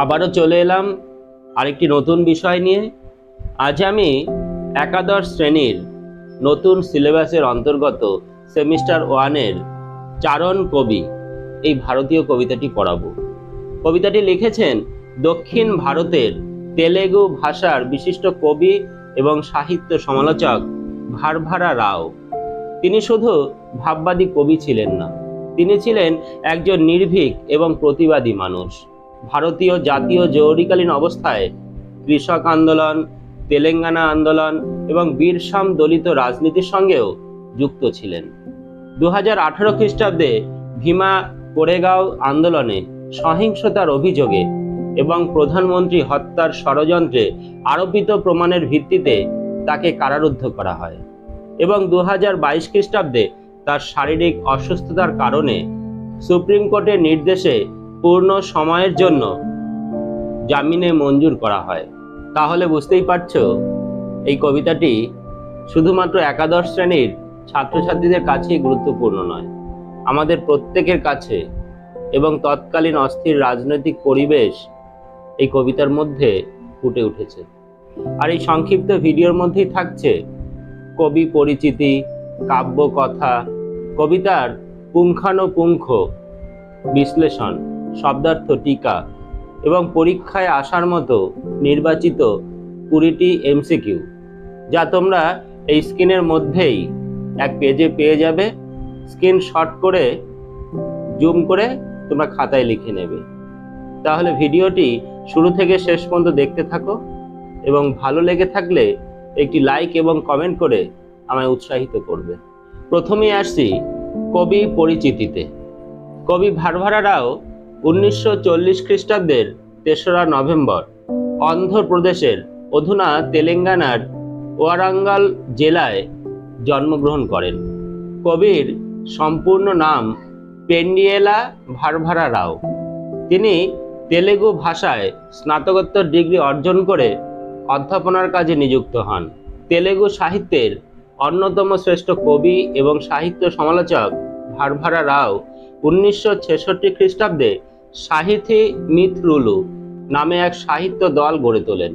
আবারও চলে এলাম আরেকটি নতুন বিষয় নিয়ে। আজ আমি একাদশ শ্রেণির নতুন সিলেবাসের অন্তর্গত সেমিস্টার ওয়ানের চারণ কবি, এই ভারতীয় কবিতাটি পড়াবো। কবিতাটি লিখেছেন দক্ষিণ ভারতের তেলেগু ভাষার বিশিষ্ট কবি এবং সাহিত্য সমালোচক ভারভারা রাও। তিনি শুধু ভাববাদী কবি ছিলেন না, তিনি ছিলেন একজন নির্ভীক এবং প্রতিবাদী মানুষ। ভারতীয় জাতীয় জরুরিকালীন অবস্থায় কৃষক আন্দোলন, তেলেঙ্গানা আন্দোলন এবং বীরসাম দলিত রাজনীতির সঙ্গেও যুক্ত ছিলেন। দু হাজার আঠারো খ্রিস্টাব্দে ভীমা কোরেগাঁও আন্দোলনে সহিংসতার অভিযোগে এবং প্রধানমন্ত্রী হত্যার ষড়যন্ত্রে আরোপিত প্রমাণের ভিত্তিতে তাকে কারারুদ্ধ করা হয় এবং দু হাজার বাইশ খ্রিস্টাব্দে তার শারীরিক অসুস্থতার কারণে সুপ্রিম কোর্টের নির্দেশে পূর্ণ সময়ের জন্য জামিনে মঞ্জুর করা হয়। তাহলে বুঝতেই পারছ, এই কবিতাটি শুধুমাত্র একাদশ শ্রেণির ছাত্রছাত্রীদের কাছেই গুরুত্বপূর্ণ নয়। আমাদের প্রত্যেকের কাছে এবং তৎকালীন অস্থির রাজনৈতিক পরিবেশ এই কবিতার মধ্যে ফুটে উঠেছে। আর এই সংক্ষিপ্ত ভিডিওর মধ্যেই থাকছে কবি পরিচিতি কাব্য কথা কবিতার পুঙ্খানুপুঙ্খ বিশ্লেষণ। শব্দার্থ টিকা এবং পরীক্ষায় আসার মতো নির্বাচিত কুড়িটি এমসিকিউ, যা তোমরা এই স্ক্রিনের মধ্যেই এক পেজে পেয়ে যাবে। স্ক্রিন শট করে, জুম করে তোমরা খাতায় লিখে নেবে। তাহলে ভিডিওটি শুরু থেকে শেষ পর্যন্ত দেখতে থাকো এবং ভালো লেগে থাকলে একটি লাইক এবং কমেন্ট করে আমায় উৎসাহিত করবে। প্রথমেই আসছি কবি পরিচিতিতে। কবি ভারভারা রাও উনিশশো চল্লিশ খ্রিস্টাব্দের তেসরা নভেম্বর, অন্ধ্রপ্রদেশের অধুনা তেলেঙ্গানার ওয়ারাঙ্গাল জেলায় জন্মগ্রহণ করেন। কবির সম্পূর্ণ নাম পেন্ডিয়েলা ভারভারা রাও। তিনি তেলেগু ভাষায় স্নাতকোত্তর ডিগ্রি অর্জন করে অধ্যাপনার কাজে নিযুক্ত হন। তেলেগু সাহিত্যের অন্যতম শ্রেষ্ঠ কবি এবং সাহিত্য সমালোচক ভারভারা রাও উনিশশো ছেষট্টি খ্রিস্টাব্দে সাহিথি মিথরুলু নামে এক সাহিত্য দল গড়ে তোলেন,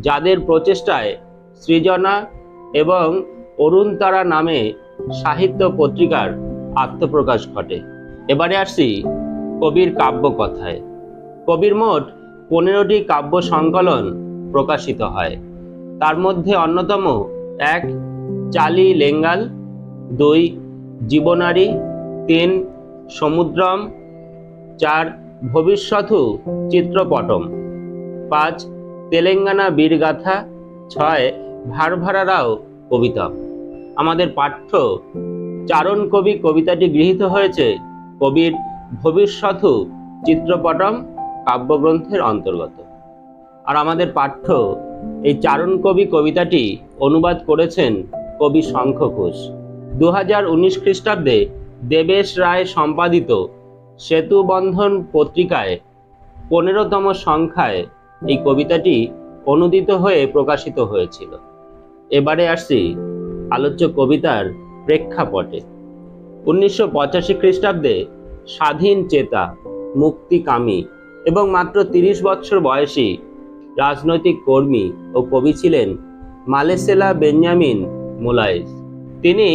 যাদের প্রচেষ্টায় সৃজনা এবং অরুণতারা নামে সাহিত্য পত্রিকার আত্মপ্রকাশ ঘটে। এবারে আসছি কবির কাব্য কথায় কবির মোট পনেরোটি কাব্য সংকলন প্রকাশিত হয়। তার মধ্যে অন্যতম এক, চালি লেঙ্গাল, দুই জীবনারী তিন, সমুদ্রম, চার ভবিষ্যৎ চিত্রপটম। পাঁচ, তেলেঙ্গানা বীরগাথা। ছয় ভারভারারাও কবিতা। আমাদের পাঠ্য চারণ কবি কবিতাটি গৃহীত হয়েছে কবির ভবিষ্যৎ চিত্রপটম কাব্যগ্রন্থের অন্তর্গত। আর আমাদের পাঠ্য এই চারণ কবি কবিতাটি অনুবাদ করেছেন কবি শঙ্খ ঘোষ দু হাজার উনিশ খ্রিস্টাব্দে দেবেশ রায় সম্পাদিত সেতুবন্ধন পত্রিকায় পনেরোতম সংখ্যায় এই কবিতাটি অনুদিত হয়ে প্রকাশিত হয়েছিল। এবারে আসছি আলোচ্য কবিতার প্রেক্ষাপটে। উনিশশো পঁচাশি খ্রিস্টাব্দে স্বাধীন চেতা, মুক্তিকামী এবং মাত্র তিরিশ বছর বয়সী রাজনৈতিক কর্মী ও কবি ছিলেন মালেসেলা বেঞ্জামিন মুলাইস তিনি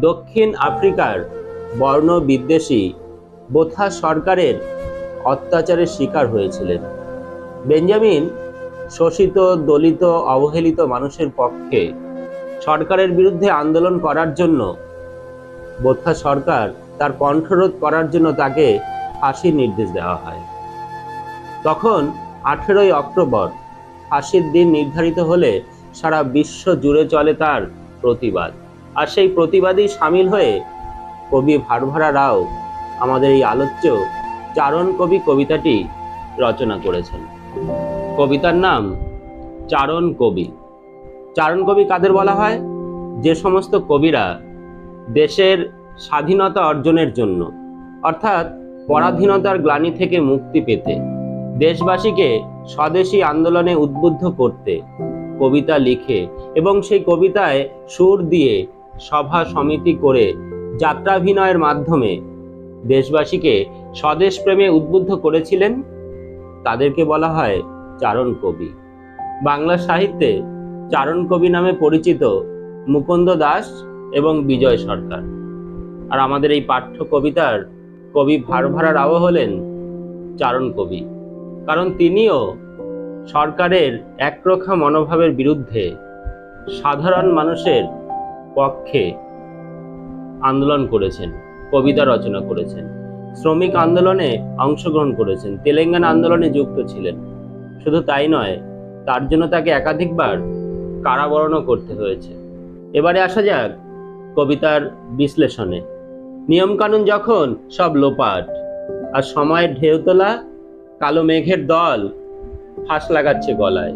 দক্ষিণ আফ্রিকার বর্ণ বিদ্বেষী বোথা সরকারের অত্যাচারের শিকার হয়েছিলেন। বেঞ্জামিন শোষিত, দলিত, অবহেলিত মানুষের পক্ষে সরকারের বিরুদ্ধে আন্দোলন করার জন্য বোথা সরকার তার কণ্ঠরোধ করার জন্য তাকে ফাঁসির নির্দেশ দেওয়া হয়। তখন আঠেরোই অক্টোবর ফাঁসির দিন নির্ধারিত হলে সারা বিশ্ব জুড়ে চলে তার প্রতিবাদ। আর সেই প্রতিবাদেই সামিল হয়ে কবি ভারভারা রাও আমাদের এই আলোচ্য চারণ কবি কবিতাটি রচনা করেছেন। কবিতার নাম চারণ কবি। চারণ কবি কাদের বলা হয়? যে সমস্ত কবিরা দেশের স্বাধীনতা অর্জনের জন্য, অর্থাৎ পরাধীনতার গ্লানি থেকে মুক্তি পেতে, দেশবাসীকে স্বদেশী আন্দোলনে উদ্বুদ্ধ করতে কবিতা লিখে এবং সেই কবিতায় সুর দিয়ে সভা সমিতি করে যাত্রাভিনয়ের মাধ্যমে দেশবাসীকে স্বদেশ প্রেমে উদ্বুদ্ধ করেছিলেন তাদেরকে বলা হয় চারণ কবি। বাংলা সাহিত্যে চারণ কবি নামে পরিচিত মুকুন্দ দাস এবং বিজয় সরকার। আর আমাদের এই পাঠ্য কবিতার কবি ভারভারা রাও হলেন চারণ কবি। কারণ তিনিও সরকারের একরোখা মনোভাবের বিরুদ্ধে সাধারণ মানুষের পক্ষে আন্দোলন করেছেন। কবিতা রচনা করেছেন। শ্রমিক আন্দোলনে অংশগ্রহণ করেছেন। তেলেঙ্গানা আন্দোলনে যুক্ত ছিলেন। শুধু তাই নয়, তার জন্য তাকে একাধিকবার কারাবরণও করতে হয়েছে। এবারে আসা যাক কবিতার বিশ্লেষণে। নিয়মকানুন যখন সব লোপাট, আর সময়ের ঢেউ তোলা, কালো মেঘের দল ফাঁস লাগাচ্ছে গলায়।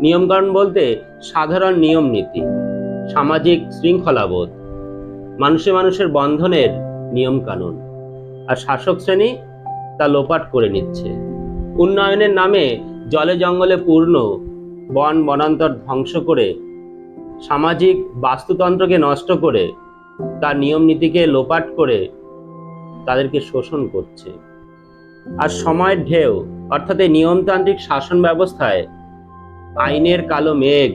নিয়মকানুন বলতে সাধারণ নিয়ম নীতি সামাজিক শৃঙ্খলাবোধ। মানুষে মানুষের বন্ধনের নিয়ম কানুন। আর শাসক শ্রেণি তা লোপাট করে নিচ্ছে। উন্নয়নের নামে জলে জঙ্গলে পূর্ণ বন বনান্তর ধ্বংস করে, সামাজিক বাস্তুতন্ত্রকে নষ্ট করে, তার নিয়ম নীতিকে লোপাট করে তাদেরকে শোষণ করছে। আর সময়ের ঢেউ, অর্থাৎ এই নিয়মতান্ত্রিক শাসন ব্যবস্থায় আইনের কালো মেঘ,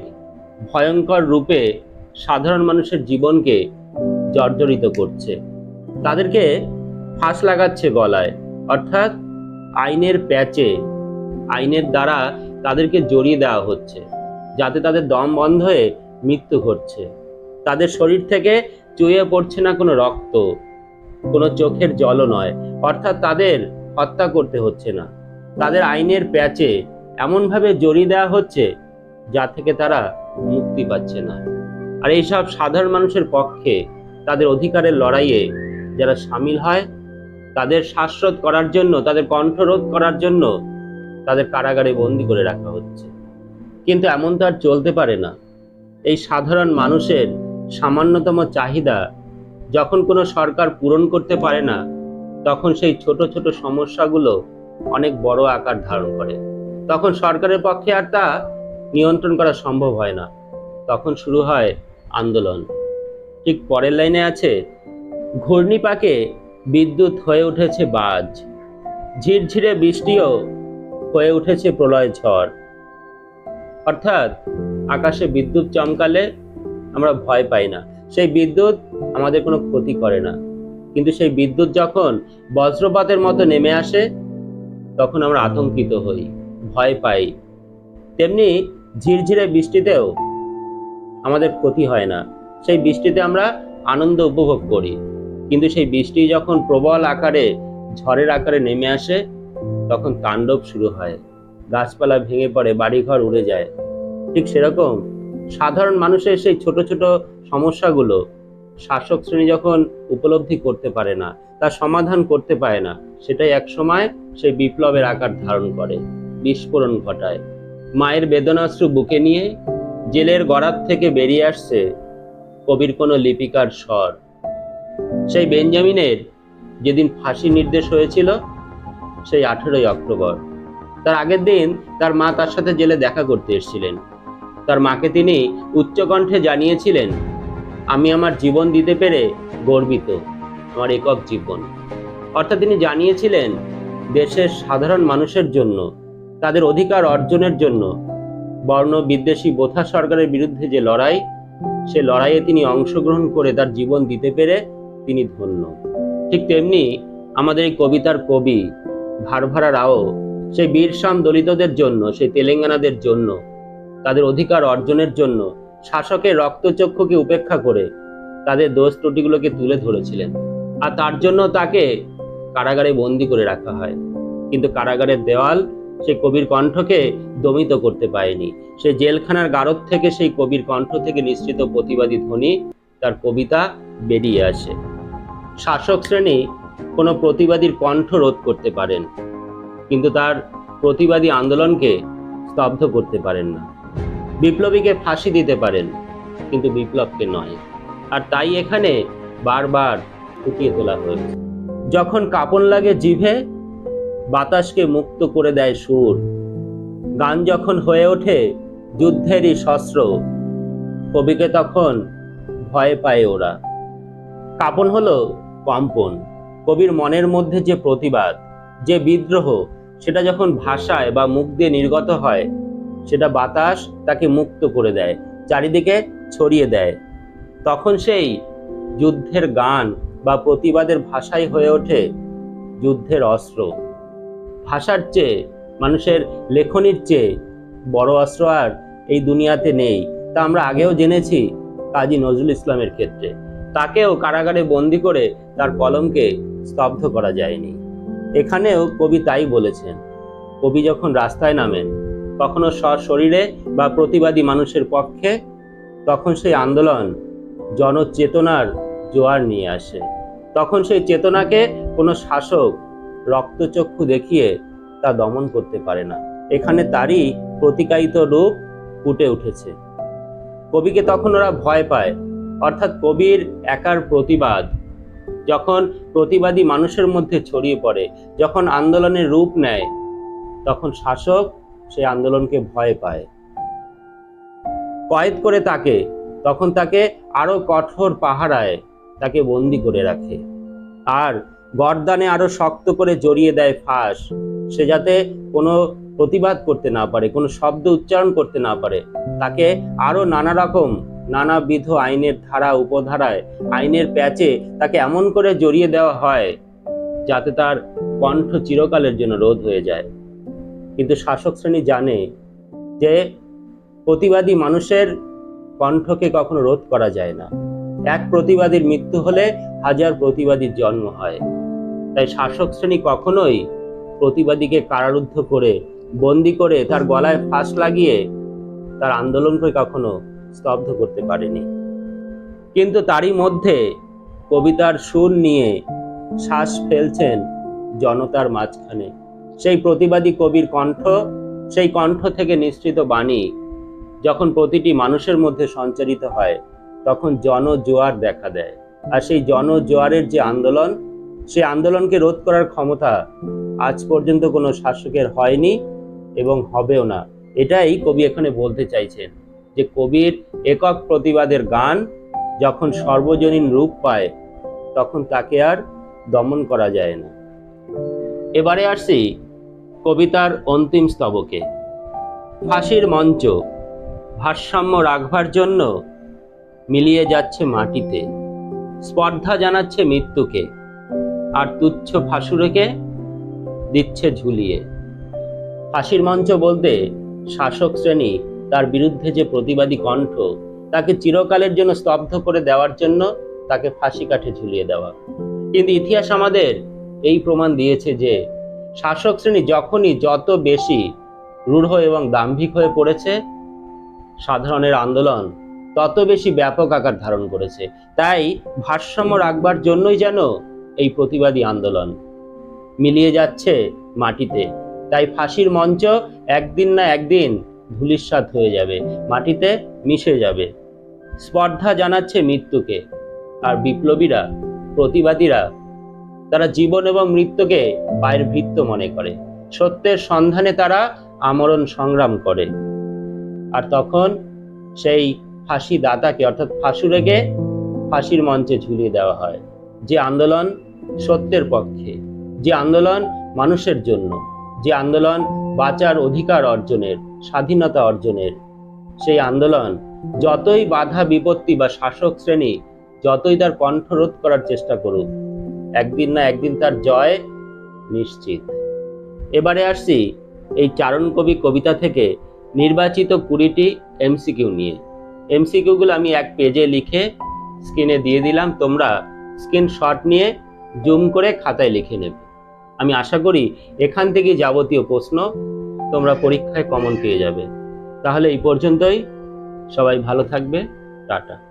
ভয়ঙ্কর রূপে সাধারণ মানুষের জীবনকে জর্জরিত করছে। তাদেরকে ফাঁস লাগাচ্ছে গলায়। অর্থাৎ আইনের প্যাচে, আইনের দ্বারা তাদেরকে জড়িয়ে দেওয়া হচ্ছে, যাতে তাদের দম বন্ধ হয়ে মৃত্যু ঘটছে। তাদের শরীর থেকে চুয়ে পড়ছে না কোনো রক্ত, কোনো চোখের জলও নয়। অর্থাৎ তাদের হত্যা করতে হচ্ছে না। তাদের আইনের প্যাচে এমনভাবে জড়িয়ে দেওয়া হচ্ছে, যা থেকে তারা মুক্তি পাচ্ছে না। আর এইসব সাধারণ মানুষের পক্ষে তাদের অধিকারের লড়াইয়ে যারা সামিল হয়, তাদের শ্বাসরোধ করার জন্য, তাদের কণ্ঠরোধ করার জন্য তাদের কারাগারে বন্দি করে রাখা হচ্ছে। কিন্তু এমন তো আর চলতে পারে না। এই সাধারণ মানুষের সামান্যতম চাহিদা যখন কোনো সরকার পূরণ করতে পারে না, তখন সেই ছোট ছোট সমস্যাগুলো অনেক বড় আকার ধারণ করে। তখন সরকারের পক্ষে আর তা নিয়ন্ত্রণ করা সম্ভব হয় না। তখন শুরু হয় আন্দোলন। ঠিক পরের লাইনে আছে, ঘূর্ণিপাকে বিদ্যুৎ হয়ে উঠেছে বাজ, ঝিরঝিরে বৃষ্টিও হয়ে উঠেছে প্রলয় ঝড়। অর্থাৎ আকাশে বিদ্যুৎ চমকালে আমরা ভয় পাই না। সেই বিদ্যুৎ আমাদের কোনো ক্ষতি করে না। কিন্তু সেই বিদ্যুৎ যখন বজ্রপাতের মতো নেমে আসে, তখন আমরা আতঙ্কিত হই, ভয় পাই। তেমনি ঝিরঝিরে বৃষ্টিতেও আমাদের ক্ষতি হয় না। সেই বৃষ্টিতে আমরা আনন্দ উপভোগ করি। কিন্তু সেই বৃষ্টি যখন প্রবল আকারে, ঝড়ের আকারে নেমে আসে, তখন তাণ্ডব শুরু হয়। গাছপালা ভেঙে পড়ে, বাড়িঘর উড়ে যায়। ঠিক সেরকম সাধারণ মানুষের সেই ছোট ছোট সমস্যাগুলো শাসক শ্রেণি যখন উপলব্ধি করতে পারে না তার সমাধান করতে পারে না, সেটাই একসময় সেই বিপ্লবের আকার ধারণ করে, বিস্ফোরণ ঘটায়। মায়ের বেদনাশ্রু বুকে নিয়ে জেলের গড়াত থেকে বেরিয়ে আসছে কবির কোনো লিপিকার স্বর। সেই বেঞ্জামিনের যেদিন ফাঁসি নির্দেশ হয়েছিল, সেই আঠেরোই অক্টোবর। তার আগের দিন তার মা তার সাথে জেলে দেখা করতে এসেছিলেন। তার মাকে তিনি উচ্চকণ্ঠে জানিয়েছিলেন, আমি আমার জীবন দিতে পেরে গর্বিত, আমার একক জীবন। অর্থাৎ তিনি জানিয়েছিলেন, দেশের সাধারণ মানুষের জন্য, তাদের অধিকার অর্জনের জন্য, বর্ণ বিদ্বেষী বোথা সরকারের বিরুদ্ধে যে লড়াই সে লড়াইয়ে তিনি অংশগ্রহণ করে তার জীবন দিতে পেরে তিনি ধন্য। ঠিক তেমনি আমাদের এই কবিতার কবি ভারভারা রাও, সেই বীরসাম দলিতদের জন্য, সেই তেলেঙ্গানাদের জন্য, তাদের অধিকার অর্জনের জন্য শাসকের রক্তচক্ষুকে উপেক্ষা করে তাদের দোষ ত্রুটিগুলোকে তুলে ধরেছিলেন। আর তার জন্য তাকে কারাগারে বন্দি করে রাখা হয়। কিন্তু কারাগারের দেওয়াল সেই কবির কণ্ঠকে দমিত করতে পারেনি। সে জেলখানার গারদ থেকে সেই কবির কণ্ঠ থেকে নিশ্চিত প্রতিবাদী ধ্বনি তার কবিতা বেরিয়ে আসে। শাসক শ্রেণি কোনো প্রতিবাদীর কণ্ঠ রোধ করতে পারেন, কিন্তু তার প্রতিবাদী আন্দোলনকে স্তব্ধ করতে পারেন না। বিপ্লবীকে ফাঁসি দিতে পারেন, কিন্তু বিপ্লবকে নয়। আর তাই এখানে বারবার ফুটিয়ে তোলা হয়েছে। যখন কাপন লাগে জিভে বাতাসকে মুক্ত করে দেয় সুর। গান যখন হয়ে ওঠে, যুদ্ধেরই শস্ত্র। কবিকে তখন ভয় পায় ওরা। কাপন হলো কম্পন। কবির মনের মধ্যে যে প্রতিবাদ, যে বিদ্রোহ, সেটা যখন ভাষায় বা মুখ দিয়ে নির্গত হয়, সেটা বাতাস তাকে মুক্ত করে দেয়, চারিদিকে ছড়িয়ে দেয়। তখন সেই যুদ্ধের গান বা প্রতিবাদের ভাষাই হয়ে ওঠে যুদ্ধের অস্ত্র। ভাষার চেয়ে, মানুষের লেখনির চেয়ে বড় অস্ত্র আর এই দুনিয়াতে নেই। তা আমরা আগেও জেনেছি কাজী নজরুল ইসলামের ক্ষেত্রে। তাকেও কারাগারে বন্দি করে তার কলমকে স্তব্ধ করা যায়নি। এখানেও কবি তাই বলেছেন, কবি যখন রাস্তায় নামেন, কখনো সশরীরে বা প্রতিবাদী মানুষের পক্ষে, তখন সেই আন্দোলন জনচেতনার জোয়ার নিয়ে আসে। তখন সেই চেতনাকে কোনো শাসক রক্তচক্ষু দেখিয়ে তা দমন করতে পারে না। এখানে তারই প্রতিকায়িত রূপ ফুটে উঠেছে। কবিকে তখন ওরা ভয় পায়। অর্থাৎ কবির একার প্রতিবাদ। যখন প্রতিবাদী মানুষের মধ্যে ছড়িয়ে পড়ে, যখন আন্দোলনের রূপ নেয়, তখন শাসক সেই আন্দোলনকে ভয় পায়। কয়েদ করে তাকে, তখন তাকে আরও কঠোর পাহারায় তাকে বন্দি করে রাখে। আর গরদানে আরও শক্ত করে জড়িয়ে দেয় ফাঁস। সে যাতে কোনো প্রতিবাদ করতে না পারে, কোনো শব্দ উচ্চারণ করতে না পারে। তাকে আরও নানা রকম, নানাবিধ আইনের ধারা, উপধারায়, আইনের প্যাচে তাকে এমন করে জড়িয়ে দেওয়া হয়, যাতে তার কণ্ঠ চিরকালের জন্য রোধ হয়ে যায়। কিন্তু শাসক শ্রেণি জানে যে প্রতিবাদী মানুষের কণ্ঠকে কখনো রোধ করা যায় না। এক প্রতিবাদীর মৃত্যু হলে হাজার প্রতিবাদীর জন্ম হয়। তাই শাসক শ্রেণি কখনোই প্রতিবাদীকে কারারুদ্ধ করে, বন্দি করে তার গলায় ফাঁস লাগিয়ে তার আন্দোলনকে কখনো স্তব্ধ করতে পারেনি। কিন্তু তারই মধ্যে কবিতার সুর নিয়ে শ্বাস ফেলছেন জনতার মাঝখানে। সেই প্রতিবাদী কবির কণ্ঠ, সেই কণ্ঠ থেকে নিঃসৃত বাণী যখন প্রতিটি মানুষের মধ্যে সঞ্চারিত হয়, তখন জনজোয়ার দেখা দেয়। আর সেই জনজোয়ারের যে আন্দোলন সেই আন্দোলনকে রোধ করার ক্ষমতা আজ পর্যন্ত কোনো শাসকের হয়নি এবং হবেও না। এটাই কবি এখানে বলতে চাইছেন যে কবির একক প্রতিবাদের গান যখন সর্বজনীন রূপ পায়, তখন তাকে আর দমন করা যায় না। এবারে আসছি কবিতার অন্তিম স্তবকে। ফাঁসির মঞ্চ ভারসাম্য রাখবার জন্য মিলিয়ে যাচ্ছে মাটিতে। স্পর্ধা জানাচ্ছে মৃত্যুকে। আর তুচ্ছ ফাঁসুরেকে দিচ্ছে ঝুলিয়ে। ফাঁসির মঞ্চ বলতে শাসক শ্রেণি তার বিরুদ্ধে যে প্রতিবাদী কণ্ঠ, তাকে চিরকালের জন্য স্তব্ধ করে দেওয়ার জন্য তাকে ফাঁসি কাঠে ঝুলিয়ে দেওয়া। কিন্তু ইতিহাস আমাদের এই প্রমাণ দিয়েছে যে শাসক শ্রেণি যখনই যত বেশি রূঢ় এবং দাম্ভিক হয়ে পড়েছে, সাধারণের আন্দোলন তত বেশি ব্যাপক আকার ধারণ করেছে। তাই ভারসাম্য রাখবার জন্যই যেন এই প্রতিবাদী আন্দোলন। মিলিয়ে যাচ্ছে মাটিতে। তাই ফাঁসির মঞ্চ একদিন না একদিন ধুলিস্বাদ হয়ে যাবে। মাটিতে মিশে যাবে। স্পর্ধা জানাচ্ছে মৃত্যুকে। আর বিপ্লবীরা, প্রতিবাদীরা, তারা জীবন এবং মৃত্যুকে পায়ের বৃত্ত মনে করে। সত্যের সন্ধানে তারা আমরণ সংগ্রাম করে। আর তখন সেই ফাঁসি দাতাকে অর্থাৎ ফাঁসুরেকে ফাঁসির মঞ্চে ঝুলিয়ে দেওয়া হয়। যে আন্দোলন সত্যের পক্ষে, যে আন্দোলন মানুষের জন্য, যে আন্দোলন বাঁচার অধিকার অর্জনের, স্বাধীনতা অর্জনের। সেই আন্দোলন যতই বাধা বিপত্তি বা শাসক শ্রেণি যতই তার কণ্ঠরোধ করার চেষ্টা করুক, একদিন না একদিন তার জয় নিশ্চিত। এবারে আসছি এই চারণ কবি কবিতা থেকে নির্বাচিত কুড়িটি এমসিকিউ নিয়ে। এমসিকিউগুলো আমি এক পেজে লিখে স্ক্রিনে দিয়ে দিলাম, তোমরা স্ক্রিনশট নিয়ে জুম করে খাতায় লিখে নেবে। আমি আশা করি এখান থেকে যাবতীয় প্রশ্ন তোমরা পরীক্ষায় কমন পেয়ে যাবে। তাহলে এই পর্যন্তই। সবাই ভালো থাকবে। টাটা।